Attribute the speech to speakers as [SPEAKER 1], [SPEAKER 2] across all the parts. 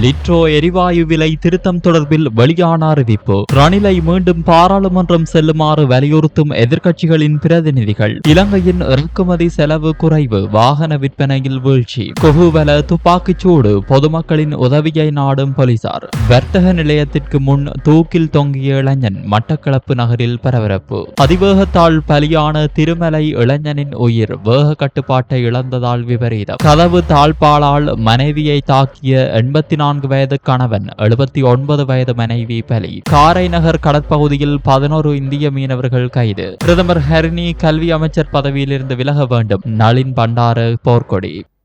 [SPEAKER 1] லிட்ரோ எரிவாயு விலை திருத்தம் தொடர்பில் வெளியான அறிவிப்பு. ரணிலை மீண்டும் பாராளுமன்றம் செல்லுமாறு வலியுறுத்தும் எதிர்க்கட்சிகளின் பிரதிநிதிகள். இலங்கையின் இறக்குமதி செலவு குறைவு வாகன விற்பனையில் வீழ்ச்சி. கொகுவல துப்பாக்கிச்சூடு பொதுமக்களின் உதவியை நாடும் போலீசார். வர்த்தக நிலையத்திற்கு முன் தூக்கில் தொங்கிய இளைஞன் மட்டக்களப்பு நகரில் பரபரப்பு. அதிவேகத்தால் பலியான திருமலை இளைஞனின் உயிர் வேக கட்டுப்பாட்டை இழந்ததால் விபரீதம். கதவு தாழ்பாலால் மனைவியை தாக்கிய எண்பத்தி நான்கு வயது கணவன் எழுபத்தி ஒன்பது வயது மனைவி பலி. காரை நகர் கடற்பகுதியில் பதினோரு இந்திய மீனவர்கள் கைது. பிரதமர் ஹரினி கல்வி அமைச்சர் பதவியிலிருந்து விலக வேண்டும். நளின் பண்டார போர்க்கொடி.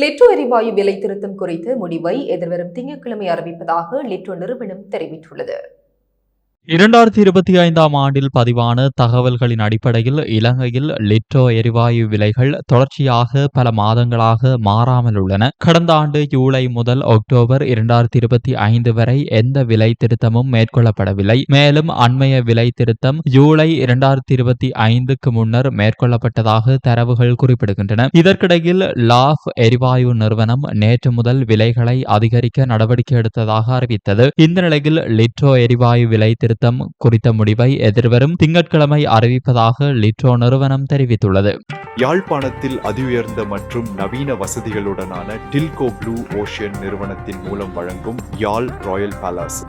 [SPEAKER 2] லிட்ரோ எரிவாயு விலை திருத்தம் குறித்த முடிவை எதிர்வரும் திங்கட்கிழமை அறிவிப்பதாக லிட்ரோ நிறுவனம் தெரிவித்துள்ளது.
[SPEAKER 1] இரண்டாயிரத்தி இருபத்தி ஐந்தாம் ஆண்டில் பதிவான தகவல்களின் அடிப்படையில் இலங்கையில் லிட்ரோ எரிவாயு விலைகள் தொடர்ச்சியாக பல மாதங்களாக மாறாமல் உள்ளன. கடந்த ஆண்டு ஜூலை முதல் அக்டோபர் இரண்டாயிரத்தி இருபத்தி ஐந்து வரை எந்த விலை திருத்தமும் மேற்கொள்ளப்படவில்லை. மேலும் அண்மைய விலை திருத்தம் ஜூலை இரண்டாயிரத்தி இருபத்தி ஐந்துக்கு முன்னர் மேற்கொள்ளப்பட்டதாக தரவுகள் குறிப்பிடுகின்றன. இதற்கிடையில் லாஃப் எரிவாயு நிறுவனம் நேற்று முதல் விலைகளை அதிகரிக்க நடவடிக்கை எடுத்ததாக அறிவித்தது. இந்த நிலையில் லிட்ரோ எரிவாயு விலை திருத்தம் குறித்த முடிவை எதிர்வரும் திங்கட்கிழமை அறிவிப்பதாக லிட்ரோ நிறுவனம் தெரிவித்துள்ளது.
[SPEAKER 3] யாழ்ப்பாணத்தில் அதிஉயர்ந்த மற்றும் நவீன வசதிகளுடனான டில்கோ ப்ளூ ஓஷியன் நிறுவனத்தின் மூலம் வழங்கும் யாழ் ராயல் பேலஸ்.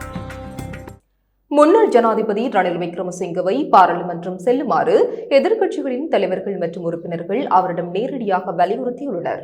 [SPEAKER 2] முன்னாள் ஜனாதிபதி ரணில் விக்ரமசிங்கவை பாராளுமன்றம் செல்லுமாறு எதிர்க்கட்சிகளின் தலைவர்கள் மற்றும் உறுப்பினர்கள் அவரிடம் நேரடியாக வலியுறுத்தியுள்ளனர்.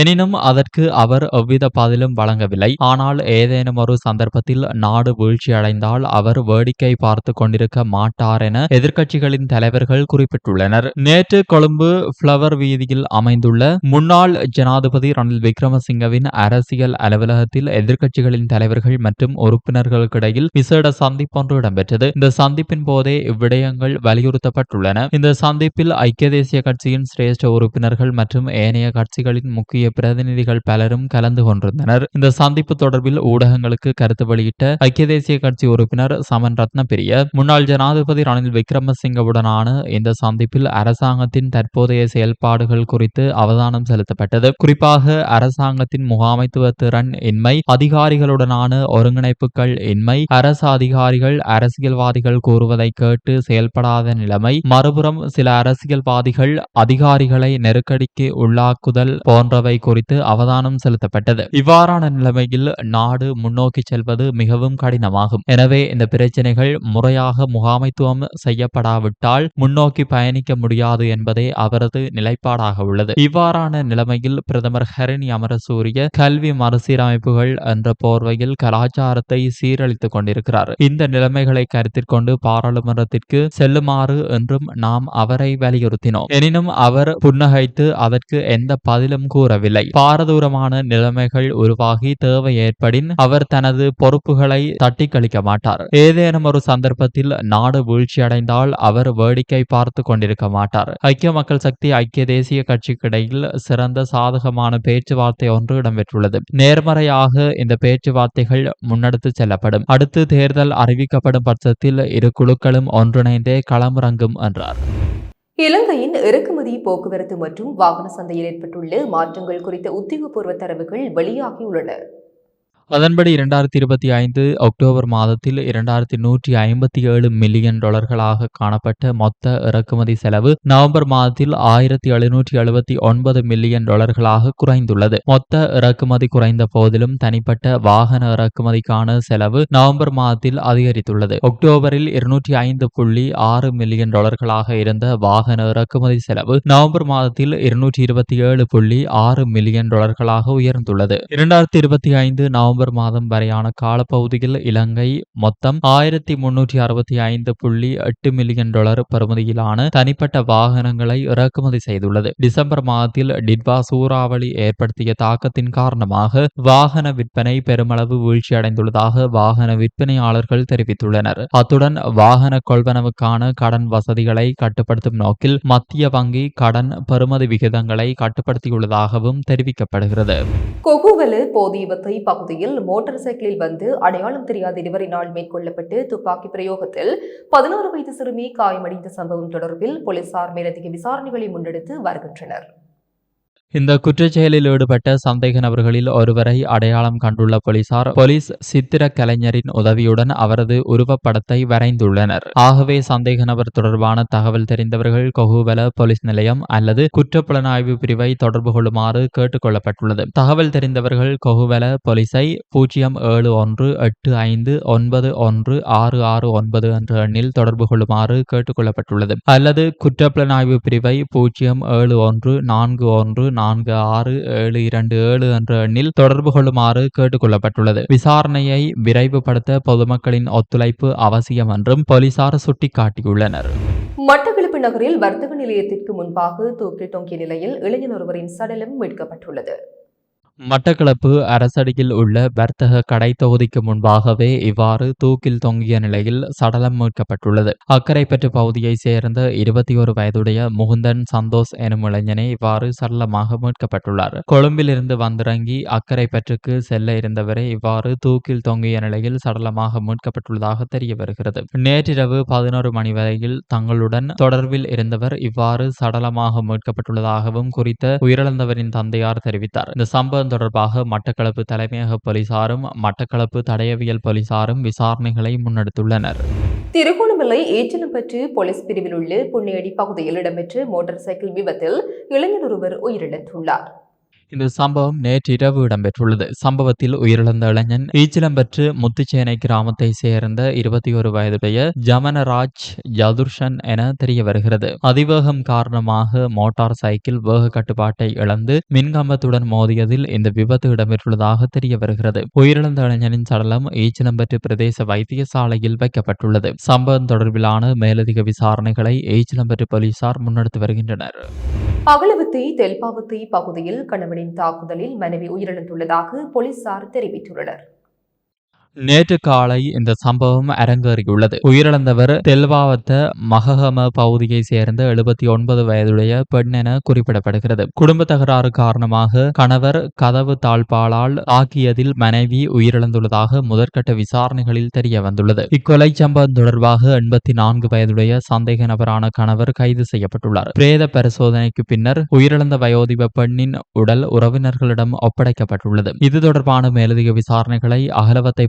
[SPEAKER 1] எனினும் அதற்கு அவர் எவ்வித பதிலும் வழங்கவில்லை. ஆனால் ஏதேனும் ஒரு சந்தர்ப்பத்தில் நாடு வீழ்ச்சியடைந்தால் அவர் வேடிக்கை பார்த்து கொண்டிருக்க மாட்டார் என எதிர்க்கட்சிகளின் தலைவர்கள் குறிப்பிட்டுள்ளனர். நேற்று கொழும்பு பிளவர் வீதியில் அமைந்துள்ள முன்னாள் ஜனாதிபதி ரணில் விக்ரமசிங்கவின் அரசியல் அலுவலகத்தில் எதிர்க்கட்சிகளின் தலைவர்கள் மற்றும் உறுப்பினர்களுக்கிடையில் விசேட சந்திப்பொன்று இடம்பெற்றது. இந்த சந்திப்பின் போதே இவ்விடயங்கள் வலியுறுத்தப்பட்டுள்ளன. இந்த சந்திப்பில் ஐக்கிய தேசிய கட்சியின் சிரேஷ்ட உறுப்பினர்கள் மற்றும் ஏனைய கட்சிகளின் முக்கிய பிரதிநிதிகள் பலரும் கலந்து கொண்டிருந்தனர். இந்த சந்திப்பு தொடர்பில் ஊடகங்களுக்கு கருத்து வெளியிட்ட ஐக்கிய தேசிய கட்சி உறுப்பினர் சமன் ரத்னபிரிய முன்னாள் ஜனாதிபதி ரணில் விக்ரமசிங்கவுடனான இந்த சந்திப்பில் அரசாங்கத்தின் தற்போதைய செயல்பாடுகள் குறித்து அவதானம் செலுத்தப்பட்டது. குறிப்பாக அரசாங்கத்தின் முகாமைத்துவ திறன் இன்மை அதிகாரிகளுடனான ஒருங்கிணைப்புகள் இன்மை அரசு அதிகாரிகள் அரசியல்வாதிகள் கூறுவதை கேட்டு செயல்படாத நிலைமை மறுபுறம் சில அரசியல்வாதிகள் அதிகாரிகளை நெருக்கடிக்கு உள்ளாக்குதல் போன்ற போன்றவை குறித்து அவதானம் செலுத்தப்பட்டது. இவ்வாறான நிலைமையில் நாடு முன்னோக்கி செல்வது மிகவும் கடினமாகும். எனவே இந்த பிரச்சனைகள் முறையாக முகாமைத்துவம் செய்யப்படாவிட்டால் முன்னோக்கி பயணிக்க முடியாது என்பதே அவரது நிலைப்பாடாக உள்ளது. இவ்வாறான நிலைமையில் பிரதமர் ஹரணி அமரசூரிய கல்வி மறுசீரமைப்புகள் என்ற போர்வையில் கலாச்சாரத்தை சீரழித்துக் கொண்டிருக்கிறார். இந்த நிலைமைகளை கருத்தில் கொண்டு பாராளுமன்றத்திற்கு செல்லுமாறு என்றும் நாம் அவரை வலியுறுத்தினோம். எனினும் அவர் புன்னகைத்து அதற்கு எந்த பதிலும் கூறவில்லை பாரதூரமான நிலைமைகள் உருவாகி தேவை ஏற்படின் அவர் தனது பொறுப்புகளை தட்டி கழிக்க மாட்டார். ஏதேனும் ஒரு சந்தர்ப்பத்தில் நாடு வீழ்ச்சியடைந்தால் அவர் வேடிக்கை பார்த்து கொண்டிருக்க மாட்டார். ஐக்கிய மக்கள் சக்தி ஐக்கிய தேசிய கட்சிக்கிடையில் சிறந்த சாதகமான பேச்சுவார்த்தை ஒன்று இடம்பெற்றுள்ளது. நேர்மறையாக இந்த பேச்சுவார்த்தைகள் முன்னெடுத்து செல்லப்படும். அடுத்து தேர்தல் அறிவிக்கப்படும் பட்சத்தில் இரு குழுக்களும் ஒன்றிணைந்தே களமிறங்கும் என்றார்.
[SPEAKER 2] இலங்கையின் இறக்குமதி போக்குவரத்து மற்றும் வாகன சந்தையில் ஏற்பட்டுள்ள மாற்றங்கள் குறித்த உத்தியோகபூர்வ தரவுகள் வெளியாகியுள்ளன.
[SPEAKER 1] அதன்படி இரண்டாயிரத்தி இருபத்தி ஐந்து அக்டோபர் மாதத்தில் இரண்டாயிரத்தி நூற்றி ஐம்பத்தி ஏழு மில்லியன் டாலர்களாக காணப்பட்ட மொத்த இறக்குமதி செலவு நவம்பர் மாதத்தில் ஆயிரத்தி எழுநூற்றி எழுபத்தி ஒன்பது மில்லியன் டாலர்களாக குறைந்துள்ளது. மொத்த இறக்குமதி குறைந்த போதிலும் தனிப்பட்ட வாகன இறக்குமதிக்கான செலவு நவம்பர் மாதத்தில் அதிகரித்துள்ளது. அக்டோபரில் இருநூற்றி ஐந்து புள்ளி ஆறு மில்லியன் டாலர்களாக இருந்த வாகன இறக்குமதி செலவு நவம்பர் மாதத்தில் இருநூற்றி இருபத்தி ஏழு புள்ளி ஆறு மில்லியன் டாலர்களாக உயர்ந்துள்ளது. இரண்டாயிரத்தி இருபத்தி ஐந்து நவம்பர் அக்டோபர் மாதம் வரையான காலப்பகுதியில் இலங்கை மொத்தம் ஆயிரத்தி முன்னூற்றி அறுபத்தி ஐந்து புள்ளி எட்டு மில்லியன் டாலர் பெறுமதியிலான தனிப்பட்ட வாகனங்களை இறக்குமதி செய்துள்ளது. டிசம்பர் மாதத்தில் டிட்வா சூறாவளி ஏற்படுத்திய தாக்கத்தின் காரணமாக வாகன விற்பனை பெருமளவு வீழ்ச்சியடைந்துள்ளதாக வாகன விற்பனையாளர்கள் தெரிவித்துள்ளனர். அத்துடன் வாகன கொள்வனவுக்கான கடன் வசதிகளை கட்டுப்படுத்தும் நோக்கில் மத்திய வங்கி கடன் பெறுமதி விகிதங்களை கட்டுப்படுத்தியுள்ளதாகவும் தெரிவிக்கப்படுகிறது.
[SPEAKER 2] கொகுவலு போதியவத்தை பகுதியில் மோட்டார் சைக்கிளில் வந்து அடையாளம் தெரியாத இருவரினால் மேற்கொள்ளப்பட்டு துப்பாக்கி பிரயோகத்தில் பதினாறு வயது சிறுமி காயமடைந்த சம்பவம் தொடர்பில் போலீசார் மேலதிக விசாரணைகளை முன்னெடுத்து வருகின்றனர்.
[SPEAKER 1] இந்த குற்றச்செயலில் ஈடுபட்ட சந்தேக நபர்களில் ஒருவரை அடையாளம் கண்டுள்ள போலீசார் போலீஸ் சித்திர கலைஞரின் உதவியுடன் அவரது உருவப்படத்தை வரைந்துள்ளனர். ஆகவே சந்தேக நபர் தொடர்பான தகவல் தெரிந்தவர்கள் கொகுவல போலீஸ் நிலையம் அல்லது குற்றப்புலனாய்வு பிரிவை தொடர்பு கொள்ளுமாறு கேட்டுக்கொள்ளப்பட்டுள்ளது. தகவல் தெரிந்தவர்கள் கொகுவல போலீஸை பூஜ்ஜியம் ஏழு ஒன்று எட்டு ஐந்து ஒன்பது ஒன்று ஆறு ஆறு ஒன்பது என்ற எண்ணில் தொடர்பு கொள்ளுமாறு கேட்டுக்கொள்ளப்பட்டுள்ளது. அல்லது குற்றப்புலனாய்வு பிரிவை பூஜ்ஜியம் ஏழு ஒன்று நான்கு ஒன்று நான்கு ஆறு ஏழு இரண்டு ஏழு என்ற எண்ணில் தொடர்பு கொள்ளுமாறு கேட்டுக் கொள்ளப்பட்டுள்ளது விசாரணையை விரைவுபடுத்த பொதுமக்களின் ஒத்துழைப்பு அவசியம் என்றும் போலீசார் சுட்டிக்காட்டியுள்ளனர்.
[SPEAKER 2] மட்டக்களப்பு நகரில் வர்த்தக நிலையத்திற்கு முன்பாக தூக்கில் தொங்கிய நிலையில் இளைஞர் ஒருவரின் சடலம் மீட்கப்பட்டுள்ளது.
[SPEAKER 1] மட்டக்களப்பு அரசடியில் உள்ள வர்த்தக கடை தொகுதிக்கு முன்பாகவே இவ்வாறு தூக்கில் தொங்கிய நிலையில் சடலம் மீட்கப்பட்டுள்ளது. அக்கரைப்பற்று பகுதியைச் சேர்ந்த இருபத்தி ஒரு வயதுடைய முகுந்தன் சந்தோஷ் எனும் இளைஞனே இவ்வாறு சடலமாக மீட்கப்பட்டுள்ளார். கொழும்பிலிருந்து வந்திறங்கி அக்கரைப்பற்றுக்கு செல்ல இருந்தவரே இவ்வாறு தூக்கில் தொங்கிய நிலையில் சடலமாக மீட்கப்பட்டுள்ளதாக தெரிய வருகிறது. நேற்றிரவு பதினோரு மணி வரையில் தங்களுடன் தொடர்பில் இருந்தவர் இவ்வாறு சடலமாக மீட்கப்பட்டுள்ளதாகவும் குறித்த உயிரிழந்தவரின் தந்தையார் தெரிவித்தார். இந்த சம்பவம் தொடர்பாக மட்டக்களப்பு தலைமையக போலீசாரும் மட்டக்களப்பு தடயவியல் போலீசாரும் விசாரணைகளை முன்னெடுத்துள்ளனர்.
[SPEAKER 2] திருகோணமலை ஏச்சலம்பற்று போலீஸ் பிரிவில் உள்ள புண்ணியடி பகுதியில் இடம்பெற்ற மோட்டார் சைக்கிள் விபத்தில் இளைஞர் ஒருவர் உயிரிழந்துள்ளார்.
[SPEAKER 1] இந்த சம்பவம் நேற்றிரவு இடம்பெற்றுள்ளது. சம்பவத்தில் உயிரிழந்த இளைஞன் ஈச்சிலம்பற்று முத்துச்சேனை கிராமத்தை சேர்ந்த இருபத்தி ஒரு வயதுடைய ஜமனராஜ் யதுர்ஷன் என தெரிய வருகிறது அதிவேகம் காரணமாக மோட்டார் சைக்கிள் வேக கட்டுப்பாட்டை இழந்து மின்கம்பத்துடன் மோதியதில் இந்த விபத்து இடம்பெற்றுள்ளதாக தெரிய வருகிறது உயிரிழந்த இளைஞனின் சடலம் ஈச்சிலம்பற்று பிரதேச வைத்தியசாலையில் வைக்கப்பட்டுள்ளது. சம்பவம் தொடர்பிலான மேலதிக விசாரணைகளை ஈச்சிலம்பற்று போலீசார் முன்னெடுத்து வருகின்றனர்.
[SPEAKER 2] அகலவத்தி தெல்பாவத்தி பகுதியில் கணவனின் தாக்குதலில் மனைவி உயிரிழந்துள்ளதாக போலீசார் தெரிவித்துள்ளனர்.
[SPEAKER 1] நேற்று காலை இந்த சம்பவம் அரங்கேறியுள்ளது. உயிரிழந்தவர் தெல்வாவத்த மககம பகுதியை சேர்ந்த எழுபத்தி ஒன்பது வயதுடைய பெண் என குறிப்பிடப்படுகிறது. குடும்ப தகராறு காரணமாக கணவர் கதவு தாழ்பாலால் தாக்கியதில் மனைவி உயிரிழந்துள்ளதாக முதற்கட்ட விசாரணைகளில் தெரிய வந்துள்ளது இக்கொலை சம்பவம் தொடர்பாக எண்பத்தி நான்கு வயதுடைய சந்தேக நபரான கணவர் கைது செய்யப்பட்டுள்ளார். பிரேத பரிசோதனைக்கு பின்னர் உயிரிழந்த வயோதிப பெண்ணின் உடல் உறவினர்களிடம் ஒப்படைக்கப்பட்டுள்ளது. இது தொடர்பான மேலதிக விசாரணைகளை அகலவத்தை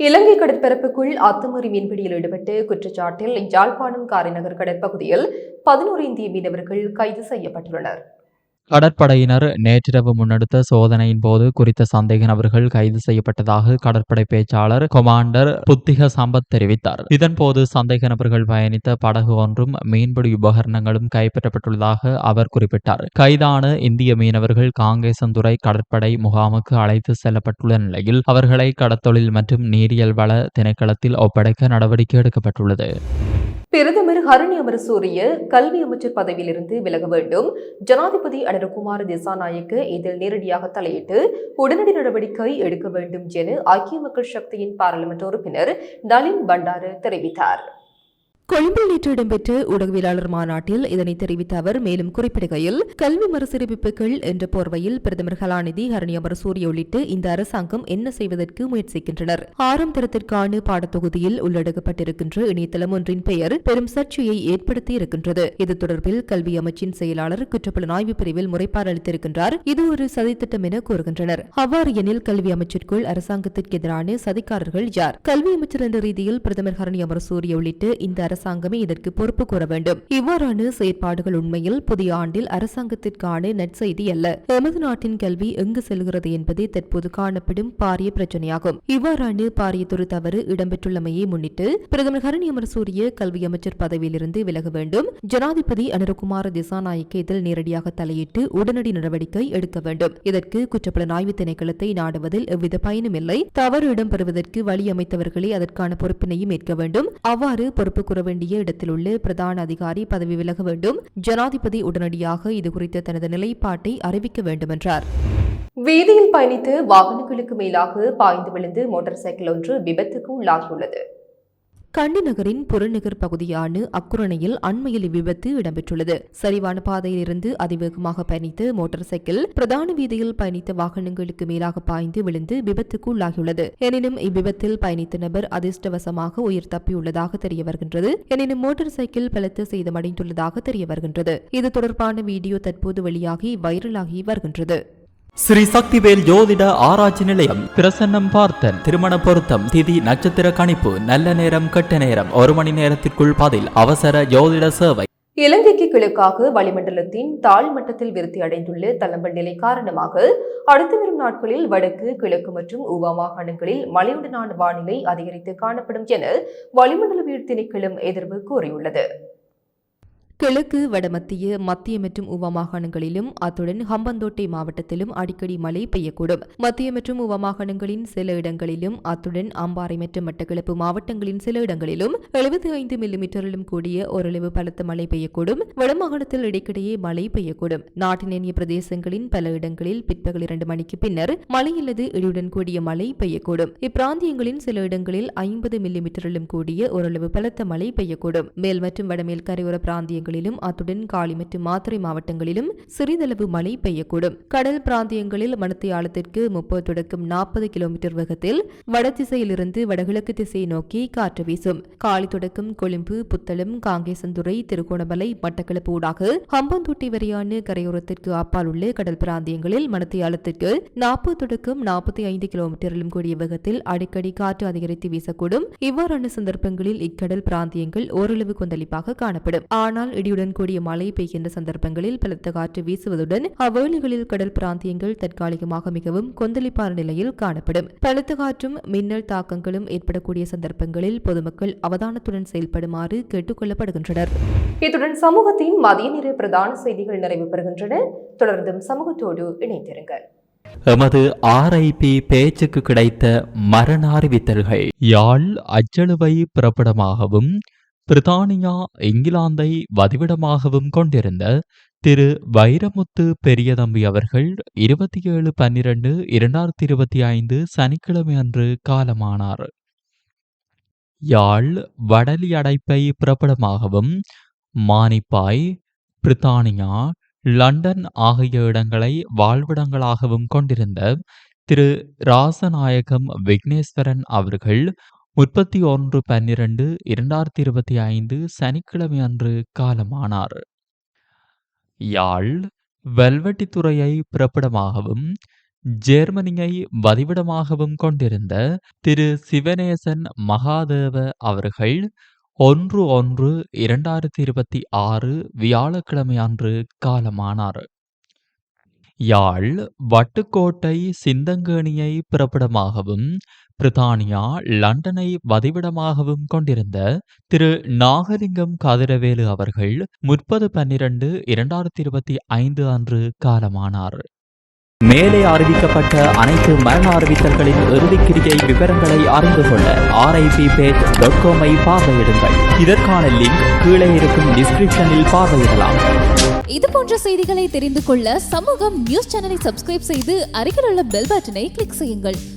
[SPEAKER 2] இலங்கை கடற்பரப்புக்குள் அத்துமீறி மீன்பிடியில் ஈடுபட்டு குற்றச்சாட்டில் யாழ்ப்பாணம் காரைநகர் கடற்பகுதியில் பதினோரு இந்திய மீனவர்கள் கைது செய்யப்பட்டுள்ளனர்.
[SPEAKER 1] கடற்படையினர் நேற்றிரவு முன்னெடுத்த சோதனையின் போது குறித்த சந்தேக நபர்கள் கைது செய்யப்பட்டதாக கடற்படை பேச்சாளர் கொமாண்டர் புத்திக சம்பத் தெரிவித்தார். இதன்போது சந்தேக நபர்கள் பயணித்த படகு ஒன்றும் மீன்பிடி உபகரணங்களும் கைப்பற்றப்பட்டுள்ளதாக அவர் குறிப்பிட்டார். கைதான இந்திய மீனவர்கள் காங்கேசந்துறை கடற்படை முகாமுக்கு அழைத்து செல்லப்பட்டுள்ள நிலையில் அவர்களை கடத்தொழில் மற்றும் நீரியல் வள திணைக்களத்தில் ஒப்படைக்க நடவடிக்கை எடுக்கப்பட்டுள்ளது.
[SPEAKER 2] பிரதமர் ஹரணி அமரசூரிய கல்வி அமைச்சர் பதவியிலிருந்து விலக வேண்டும். ஜனாதிபதி அனுரகுமார் திசாநாயக்க இதில் நேரடியாக தலையிட்டு உடனடி நடவடிக்கை எடுக்க வேண்டும் என ஐக்கிய மக்கள் சக்தியின் பாராளுமன்ற உறுப்பினர் நளின் பண்டாரு தெரிவித்தார்.
[SPEAKER 4] கொழும்பில் நேற்று இடம்பெற்ற ஊடகவியலாளர் மாநாட்டில் இதனை தெரிவித்த அவர் மேலும் குறிப்பிடுகையில் கல்வி மறுசீரமைப்புகள் என்ற போர்வையில் பிரதமர் கலாநிதி ஹரணி அமரசூரிய உள்ளிட்ட இந்த அரசாங்கம் என்ன செய்வதற்கு முயற்சிக்கின்றனர். ஆறாம் தரத்திற்கான பாடத்தொகுதியில் உள்ளடக்கப்பட்டிருக்கின்ற இணையதளம் ஒன்றின் பெயர் பெரும் சர்ச்சையை ஏற்படுத்தி இருக்கின்றது. இது தொடர்பில் கல்வி அமைச்சின் செயலாளர் குற்றப்புலனாய்வு பிரிவில் முறைப்பாடு அளித்திருக்கின்றார். இது ஒரு சதித்திட்டம் என கூறுகின்றனர். அவ்வாறு எனில் கல்வி அமைச்சிற்குள் அரசாங்கத்திற்கு எதிரான சதிக்காரர்கள் யார்? கல்வி அமைச்சர் என்ற ரீதியில் பிரதமர் ஹரணி அமரசூரிய உள்ளிட்ட இந்த அரசாங்கமே இதற்கு பொறுப்பு கூற வேண்டும். இவ்வாறான செயற்பாடுகள் உண்மையில் புதிய ஆண்டில் அரசாங்கத்திற்கான நற்செய்தி அல்ல. எமது நாட்டின் கல்வி எங்கு செல்கிறது என்பதே தற்போது காணப்படும் பாரிய பிரச்சனையாகும். இவ்வாறான பாரியதொரு தவறு இடம்பெற்றுள்ளமையை முன்னிட்டு பிரதமர் ஹரணி அமரசூரிய கல்வி அமைச்சர் பதவியிலிருந்து விலக வேண்டும். ஜனாதிபதி அனுரகுமார திசாநாயக்க இதில் நேரடியாக தலையிட்டு உடனடி நடவடிக்கை எடுக்க வேண்டும். இதற்கு குற்றப்புலனாய்வு திணைக்களத்தை நாடுவதில் எவ்வித பயனும் இல்லை. தவறு இடம்பெறுவதற்கு வழி அமைத்தவர்களே அதற்கான பொறுப்பினையும் ஏற்க வேண்டும். அவ்வாறு பொறுப்பு குறைவு வேண்டிய இடத்தில் உள்ள பிரதான அதிகாரி பதவி விலக வேண்டும். ஜனாதிபதி உடனடியாக இதுகுறித்த தனது நிலைப்பாட்டை அறிவிக்க வேண்டும் என்றார் வீதியில் பயணித்து வாகனங்களுக்கு மேலாக பாய்ந்து விழுந்து மோட்டார் சைக்கிள் ஒன்று விபத்துக்கு உள்ளாகியுள்ளது. கண்டி நகரின் புறநகர் பகுதியான அக்குரணையில் அண்மையில் இவ்விபத்து இடம்பெற்றுள்ளது. சரிவான பாதையில் இருந்து அதிவேகமாக பயணித்த மோட்டார் சைக்கிள் பிரதான வீதியில் பயணித்த வாகனங்களுக்கு மேலாக பாய்ந்து விழுந்து விபத்துக்கு உள்ளாகியுள்ளது எனினும் இவ்விபத்தில் பயணித்த நபர் அதிர்ஷ்டவசமாக உயிர் தப்பியுள்ளதாக தெரிய வருகின்றது எனினும் மோட்டார் சைக்கிள் பலத்த சேதமடைந்துள்ளதாக தெரிய வருகின்றது இது தொடர்பான வீடியோ தற்போது வெளியாகி வைரலாகி வருகின்றது.
[SPEAKER 2] ஸ்ரீ சக்திவேல் ஜோதிட ஆராய்ச்சி நிலையம்.
[SPEAKER 1] பிரசன்னம் பார்த்தன்.
[SPEAKER 2] திருமண பொருத்தம் திதி நட்சத்திர கணிப்பு நல்ல நேரம் கெட்ட நேரம் ஒரு மணி நேரத்திற்குள் பதில் அவசர ஜோதிட சேவை.
[SPEAKER 4] இலங்கைக்கு கிழக்காக வளிமண்டலத்தின் தாழ் மட்டத்தில் விருத்தி அடைந்துள்ள தளம்பல் நிலை காரணமாக அடுத்து வரும் நாட்களில் வடக்கு கிழக்கு மற்றும் ஊவா மாகாணங்களில் மழையுடனான வானிலை அதிகரித்து காணப்படும் என வளிமண்டலவியல் திணைக்களம் எதிர்வு கூறியுள்ளது. கிழக்கு வடமத்திய மத்திய மற்றும் உவா மாகாணங்களிலும் அத்துடன் ஹம்பந்தோட்டை மாவட்டத்திலும் அடிக்கடி மழை பெய்யக்கூடும். மத்திய மற்றும் உவா மாகாணங்களின் சில இடங்களிலும் அத்துடன் அம்பாறை மற்றும் மட்டக்களப்பு மாவட்டங்களின் சில இடங்களிலும் எழுபத்தி ஐந்து மில்லிமீட்டரிலும் கூடிய ஓரளவு பலத்த மழை பெய்யக்கூடும். வடமாகாணத்தில் இடைக்கிடையே மழை பெய்யக்கூடும். நாட்டின் ஏனைய பிரதேசங்களின் பல இடங்களில் பிற்பகல் இரண்டு மணிக்கு பின்னர் மழை அல்லது இடியுடன் கூடிய மழை பெய்யக்கூடும். இப்பிராந்தியங்களின் சில இடங்களில் ஐம்பது மில்லிமீட்டரிலும் கூடிய ஓரளவு பலத்த மழை பெய்யக்கூடும். மேல் மற்றும் வடமேல் கரையோர பிராந்தியங்கள் மாவட்டங்களிலும் அத்துடன் காலி மற்றும் மாத்திரை மாவட்டங்களிலும் சிறிதளவு மழை பெய்யக்கூடும். கடல் பிராந்தியங்களில் மணத்தியாலத்திற்கு முப்பது தொடக்கம் நாற்பது கிலோமீட்டர் வேகத்தில் வடதிசையிலிருந்து வடகிழக்கு திசையை நோக்கி காற்று வீசும். காலி தொடக்கம் கொழும்பு புத்தளம் காங்கேசந்துறை திருகோணமலை மட்டக்களப்பு ஊடாக ஹம்பந்தோட்டை வரையான கரையோரத்திற்கு அப்பால் உள்ள கடல் பிராந்தியங்களில் மணத்தியாலத்திற்கு நாற்பது தொடக்கம் நாற்பத்தி ஐந்து கிலோமீட்டரிலும் கூடிய வேகத்தில் அடிக்கடி காற்று அதிகரித்து வீசக்கூடும். இவ்வாறான சந்தர்ப்பங்களில் இக்கடல் பிராந்தியங்கள் ஓரளவு கொந்தளிப்பாக காணப்படும். ஆனால் இடியுடன் கூடிய மழை பெய்கின்ற சந்தர்ப்பங்களில் பலத்த காற்று வீசுவதுடன் அவ்வேளைகளில் கடல் பிராந்தியங்கள் தற்காலிகமாக மிகவும் கொந்தளிப்பான நிலையில் காணப்படும். பலத்த காற்றும் மின்னல் தாக்கங்களும் ஏற்படக்கூடிய சந்தர்ப்பங்களில் பொதுமக்கள் அவதானத்துடன் செயல்படுமாறு கேட்டுக் கொள்ளப்படுகின்றனர் இத்துடன் சமூகத்தின் மதிய நேர பிரதான செய்திகள் நிறைவு பெறுகின்றன. தொடர்ந்தும் சமூகத்தோடு இணைந்திருங்கள்.
[SPEAKER 2] எமது ஆர்ஐபி பேச்சுக்கு கிடைத்த மரண அறிவித்தல்கள்.
[SPEAKER 1] யாழ் அச்சழுவை பிறப்பிடமாகவும் பிரித்தானியா இங்கிலாந்தை வதிவிடமாகவும் கொண்டிருந்த திரு வைரமுத்து பெரியதம்பி அவர்கள் இருபத்தி ஏழு பன்னிரண்டு இரண்டாயிரத்தி இருபத்தி ஐந்து சனிக்கிழமை அன்று காலமானார். யாழ் வடலி அடைப்பை புறப்படமாகவும் மானிப்பாய் பிரித்தானியா லண்டன் ஆகிய இடங்களை வாழ்விடங்களாகவும் கொண்டிருந்த திரு ராசநாயகம் விக்னேஸ்வரன் அவர்கள் முப்பத்தி ஒன்று பன்னிரண்டு இரண்டாயிரத்தி இருபத்தி ஐந்து சனிக்கிழமை அன்று காலமானார். யாழ் வெல்வெட்டித்துறையை பிறப்பிடமாகவும் ஜெர்மனியை வதிவிடமாகவும் கொண்டிருந்த திரு சிவநேசன் மகாதேவ அவர்கள் ஒன்று ஒன்று இரண்டாயிரத்தி இருபத்தி ஆறு வியாழக்கிழமை அன்று காலமானார். யாழ் வட்டுக்கோட்டை சிந்தங்கேணியை பிறப்பிடமாகவும் பிரித்தானியா லண்டனை வதிவிடமாகவும் கொண்டிருந்த திரு நாகலிங்கம் கதிரவேலு அவர்கள் முப்பது பன்னிரண்டு இரண்டாயிரத்தி இருபத்தி ஐந்து அன்று காலமானார்.
[SPEAKER 2] மேலே அறிவிக்கப்பட்ட அனைத்து மரண அறிவித்தல்களின் இறுதிக்கிரியை விவரங்களை அறிந்து கொள்ள ஆர்ஐபி பேஜ் டாட் காமை பார்வையிடுங்கள். இதற்கான லிங்க் கீழே இருக்கும் டிஸ்கிரிப்ஷனில் பார்வையிடலாம்.
[SPEAKER 5] இது போன்ற செய்திகளை தெரிந்து கொள்ள சமூகம் நியூஸ் சேனலை சப்ஸ்கிரைப் செய்து அருகில் உள்ள பெல் பட்டனை கிளிக் செய்யுங்கள்.